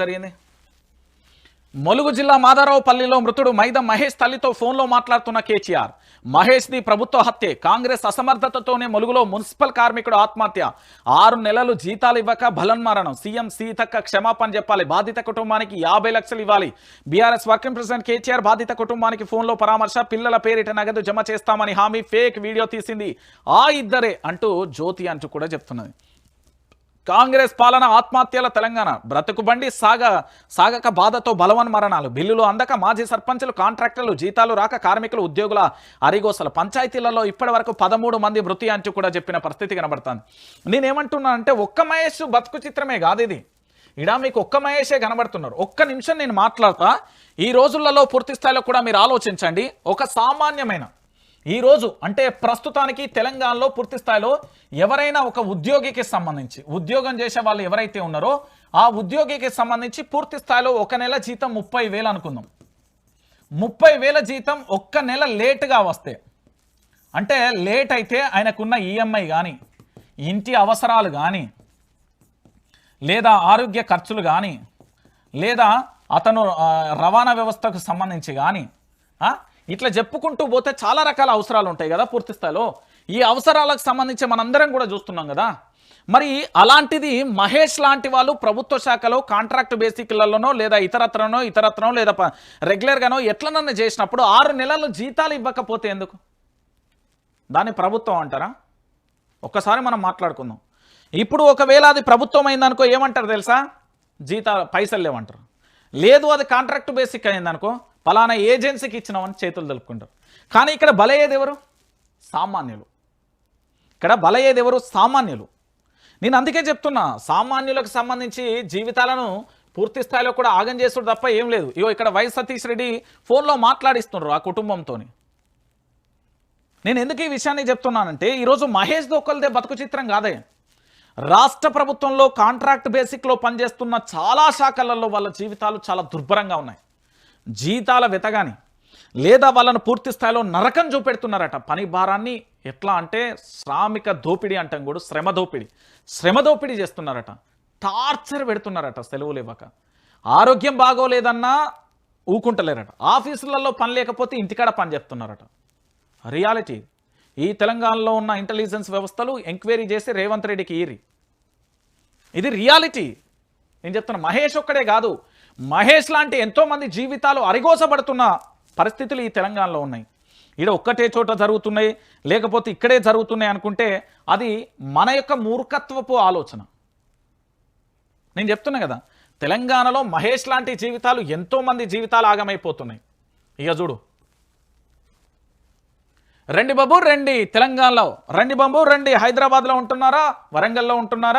జరిగింది. ములుగు జిల్లా మాదారావుపల్లిలో మృతుడు మైదం మహేష్ తల్లితో ఫోన్లో మాట్లాడుతున్న కేసీఆర్. మహేష్ది ప్రభుత్వ హత్యే. కాంగ్రెస్ అసమర్థతతోనే ములుగులో మున్సిపల్ కార్మికుడు ఆత్మహత్య. ఆరు నెలలు జీతాలు ఇవ్వక బలన్మరణం సీఎం సీతక్క క్షమాపణ చెప్పాలి. బాధిత కుటుంబానికి యాభై లక్షలు ఇవ్వాలి. బీఆర్ఎస్ వర్కింగ్ ప్రెసిడెంట్ కేసీఆర్ బాధిత కుటుంబానికి ఫోన్లో పరామర్శ పిల్లల పేరిట నగదు జమ చేస్తామని హామీ ఫేక్ వీడియో తీసింది. ఆ ఇద్దరే అంటూ జ్యోతి అంటూ కూడా చెప్తున్నది. కాంగ్రెస్ పాలన ఆత్మహత్యల తెలంగాణ. బ్రతుకు బండి సాగ సాగక బాధతో బలవన్ మరణాలు. బిల్లులు అందక మాజీ సర్పంచులు కాంట్రాక్టర్లు జీతాలు రాక కార్మికులు ఉద్యోగుల అరిగోసలు. పంచాయతీలలో ఇప్పటి వరకు పదమూడు మంది మృతి అంటూ కూడా చెప్పిన పరిస్థితి కనబడుతుంది. నేనేమంటున్నానంటే ఒక్క మహేష్ బతుకు చిత్రమే కాదు ఇది. ఇడా మీకు ఒక్క మహేషే కనబడుతున్నారు. ఒక్క నిమిషం నేను మాట్లాడతా. ఈ రోజులలో పూర్తి స్థాయిలో కూడా మీరు ఆలోచించండి. ఒక సామాన్యమైన ఈరోజు అంటే ప్రస్తుతానికి తెలంగాణలో పూర్తి స్థాయిలో ఎవరైనా ఒక ఉద్యోగికి సంబంధించి ఉద్యోగం చేసే వాళ్ళు ఎవరైతే ఉన్నారో ఆ ఉద్యోగికి సంబంధించి పూర్తి స్థాయిలో ఒక నెల జీతం ముప్పై వేలు అనుకుందాం. ముప్పై వేల జీతం ఒక్క నెల లేటుగా వస్తే అంటే లేట్ అయితే ఆయనకున్న ఈఎంఐ కానీ ఇంటి అవసరాలు కానీ లేదా ఆరోగ్య ఖర్చులు కానీ లేదా అతను రవాణా వ్యవస్థకు సంబంధించి కానీ ఇట్లా చెప్పుకుంటూ పోతే చాలా రకాల అవసరాలు ఉంటాయి కదా పూర్తి స్థాయిలో. ఈ అవసరాలకు సంబంధించి మనందరం కూడా చూస్తున్నాం కదా. మరి అలాంటిది మహేష్ లాంటి వాళ్ళు ప్రభుత్వ శాఖలో కాంట్రాక్ట్ బేసిక్లలోనో లేదా ఇతరత్రనో ఇతరత్రనో లేదా రెగ్యులర్గానో ఎట్లనన్నా చేసినప్పుడు ఆరు నెలలు జీతాలు ఇవ్వకపోతే ఎందుకు? దాన్ని ప్రభుత్వం అంటారా? ఒక్కసారి మనం మాట్లాడుకుందాం. ఇప్పుడు ఒకవేళ అది ప్రభుత్వం అయిందనుకో ఏమంటారు తెలుసా? జీతాలు పైసలు లేవంటారు. లేదు అది కాంట్రాక్ట్ బేసిక్ అయిందనుకో ఫలానా ఏజెన్సీకి ఇచ్చినామని చేతులు తెలుపుకుంటారు. కానీ ఇక్కడ బలయ్యేది ఎవరు? సామాన్యులు. ఇక్కడ బలయ్యేది ఎవరు? సామాన్యులు. నేను అందుకే చెప్తున్నా సామాన్యులకు సంబంధించి జీవితాలను పూర్తి స్థాయిలో కూడా ఆగం చేసుడు తప్ప ఏం లేదు. ఇగో ఇక్కడ వై సతీష్ రెడ్డి ఫోన్లో మాట్లాడిస్తున్నారు ఆ కుటుంబంతోని. నేను ఎందుకు ఈ విషయాన్ని చెప్తున్నానంటే ఈరోజు మహేష్ దొక్కలదే బతుకు చిత్రం కాదే. రాష్ట్ర ప్రభుత్వంలో కాంట్రాక్ట్ బేసిక్లో పనిచేస్తున్న చాలా శాఖలలో వాళ్ళ జీవితాలు చాలా దుర్భరంగా ఉన్నాయి. జీతాల వెతగాని లేదా వాళ్ళను పూర్తి స్థాయిలో నరకం చూపెడుతున్నారట. పని భారాన్ని ఎట్లా అంటే శ్రామిక దోపిడీ అంటాం కూడా శ్రమ దోపిడీ. శ్రమ దోపిడీ చేస్తున్నారట. టార్చర్ పెడుతున్నారట సెలవులు ఇవ్వక. ఆరోగ్యం బాగోలేదన్నా ఊకుంటలేరట. ఆఫీసులలో పని లేకపోతే ఇంటికాడ పని చెప్తున్నారట రియాలిటీ. ఈ తెలంగాణలో ఉన్న ఇంటెలిజెన్స్ వ్యవస్థలు ఎంక్వైరీ చేసి రేవంత్ రెడ్డికి ఈరి. ఇది రియాలిటీ. నేను చెప్తున్నా మహేష్ ఒక్కడే కాదు. మహేష్ లాంటి ఎంతోమంది జీవితాలు అరిగోసబడుతున్న పరిస్థితులు ఈ తెలంగాణలో ఉన్నాయి. ఈడ ఒక్కటే చోట జరుగుతున్నాయి లేకపోతే ఇక్కడే జరుగుతున్నాయి అనుకుంటే అది మన యొక్క మూర్ఖత్వపు ఆలోచన. నేను చెప్తున్నా కదా తెలంగాణలో మహేష్ లాంటి జీవితాలు ఎంతోమంది జీవితాలు ఆగమైపోతున్నాయి. ఇక చూడు. రండి బాబు రండి తెలంగాణలో. రండి బాబు రండి హైదరాబాద్లో ఉంటున్నారా వరంగల్లో ఉంటున్నారా?